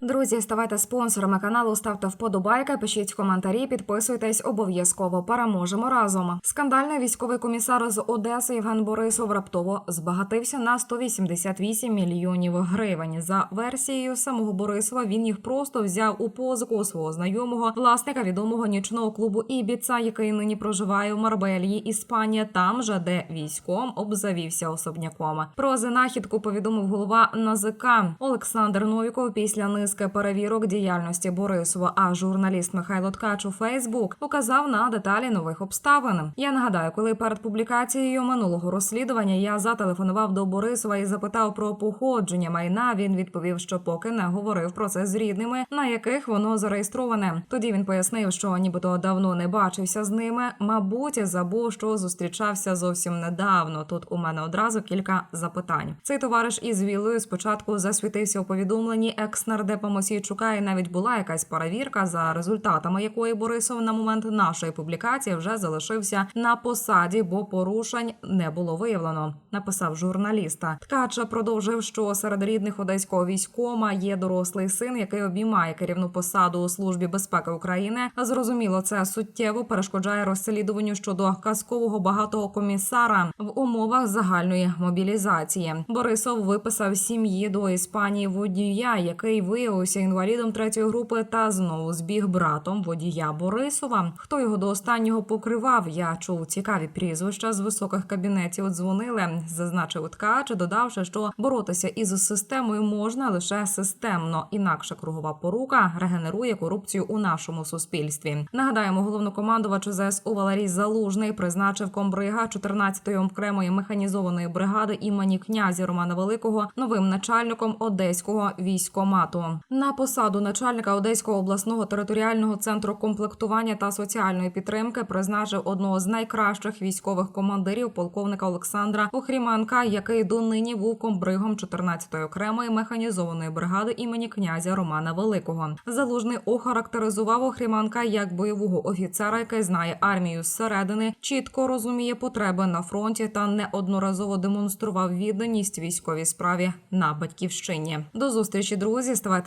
Друзі, ставайте спонсорами каналу, ставте вподобайки, пишіть коментарі, підписуйтесь обов'язково. Переможемо разом. Скандальний військовий комісар з Одеси Євген Борисов раптово збагатився на 188 мільйонів гривень. За версією самого Борисова він їх просто взяв у позику у свого знайомого власника відомого нічного клубу Ібіца, який нині проживає у Марбельї, Іспанія, там же де військом обзавівся особняком. Про знахідку повідомив голова НАЗК Олександр Новіков після низки перевірок діяльності Борисова. А журналіст Михайло Ткач у Фейсбук указав на деталі нових обставин. Я нагадаю, коли перед публікацією минулого розслідування я зателефонував до Борисова і запитав про походження майна. Він відповів, що поки не говорив про це з рідними, на яких воно зареєстроване. Тоді він пояснив, що нібито давно не бачився з ними. Мабуть, забув, що зустрічався зовсім недавно. Тут у мене одразу кілька запитань. Цей товариш із вілою спочатку засвітився у повідомленні екс-нардепа Мосійчука, і навіть була якась перевірка, за результатами якої Борисов на момент нашої публікації вже залишився на посаді, бо порушень не було виявлено. Написав журналіста. Ткача продовжив, що серед рідних одеського військома є дорослий син, який обіймає керівну посаду у службі безпеки України. Зрозуміло, це суттєво перешкоджає розслідуванню щодо казкового багатого комісара в умовах загальної мобілізації. Борисов виписав сім'ї до Іспанії водія, який виявився інвалідом третьої групи, та знову збіг братом водія Борисова. Хто його до останнього покривав? Я чув цікаві прізвища з високих кабінетів. Дзвонили, зазначив ткач, додавши, що боротися із системою можна лише системно, інакше кругова порука регенерує корупцію у нашому суспільстві. Нагадаємо, головнокомандувач ЗСУ Валерій Залужний призначив комбрига 14-ї окремої механізованої бригади імені князя Романа Великого новим начальником одеського військомату. На посаду начальника Одеського обласного територіального центру комплектування та соціальної підтримки призначив одного з найкращих військових командирів полковника Олександра Охріманка, який донині був комбригом 14-ї окремої механізованої бригади імені князя Романа Великого. Залужний охарактеризував Охріманка як бойового офіцера, який знає армію зсередини, чітко розуміє потреби на фронті та неодноразово демонстрував відданість військовій справі на батьківщині. До зустрічі, друзі.